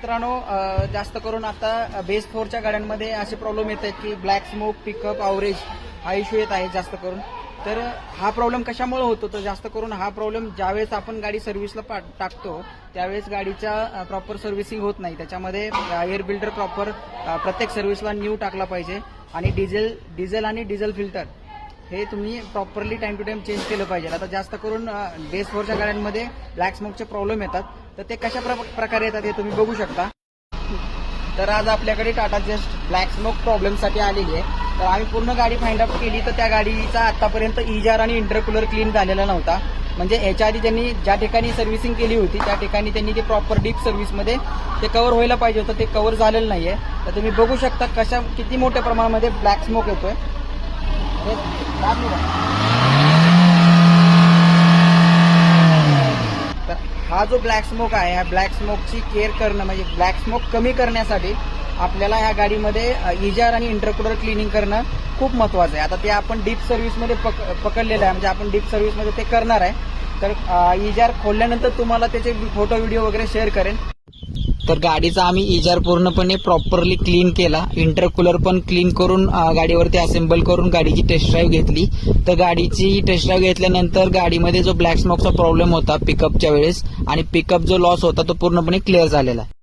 मित्रांनो जास्त करून आता बेस फोरच्या गाड्यांमध्ये असे प्रॉब्लेम येत आहेत की ब्लॅक स्मोक पिकअप आवरेज हा इश्यू येत आहे जास्त करून. तर हा प्रॉब्लेम कशामुळे होतो? तर जास्त करून हा प्रॉब्लेम ज्यावेळेस आपण गाडी सर्व्हिसला पा- टाकतो त्यावेळेस गाडीच्या प्रॉपर सर्व्हिसिंग होत नाही. त्याच्यामध्ये एअर बिल्डर प्रॉपर प्रत्येक सर्व्हिसला न्यू टाकला पाहिजे. आणि डिझेल डिझेल आणि डिझेल फिल्टर हे तुम्ही properly time to time change केलं पाहिजे. आता जास्त करून बेस फोरच्या गाड्यांमध्ये ब्लॅक स्मोकचे प्रॉब्लेम येतात. तर ते कशा प्र- प्रकारे येतात हे तुम्ही बघू शकता. तर आज आपल्याकडे टाटा जस्ट ब्लॅक स्मोक प्रॉब्लेमसाठी आलेली आहे. तर आम्ही पूर्ण गाडी फाइंड आउट केली तर त्या गाडीचा आतापर्यंत इजार आणि इंटरकुलर क्लीन झालेला नव्हता. म्हणजे याच्या आधी त्यांनी ज्या ठिकाणी सर्व्हिसिंग केली होती त्या ठिकाणी त्यांनी ते प्रॉपर डीप सर्व्हिसमध्ये ते कवर व्हायला पाहिजे होतं ते कव्हर झालेलं नाही आहे तर तुम्ही बघू शकता कशा किती मोठ्या प्रमाणामध्ये ब्लॅक स्मोक येतोय. तर हा जो ब्लॅक स्मोक आहे ह्या ब्लॅक स्मोकची केअर करणं म्हणजे ब्लॅक स्मोक कमी करण्यासाठी आपल्याला ह्या गाडीमध्ये इजार आणि इंटरकुलर क्लिनिंग करणं खूप महत्वाचं आहे. आता ते आपण डीप सर्व्हिसमध्ये पक पकडलेलं आहे म्हणजे आपण डीप सर्व्हिसमध्ये ते करणार आहे. तर इजार खोलल्यानंतर तुम्हाला त्याचे फोटो व्हिडिओ वगैरे शेअर करेन. तर गाडीचा आम्ही इजार पूर्णपणे प्रॉपरली क्लीन केला. इंटरकुलर पण क्लीन करून गाडीवरती असेंबल करून गाडीची टेस्ट ड्राईव्ह घेतली. तर गाडीची टेस्ट ड्राईव्ह घेतल्यानंतर गाडीमध्ये जो ब्लॅक स्मोकचा प्रॉब्लेम होता पिकअपच्या वेळेस आणि पिकअप जो लॉस होता तो पूर्णपणे क्लिअर झालेला आहे.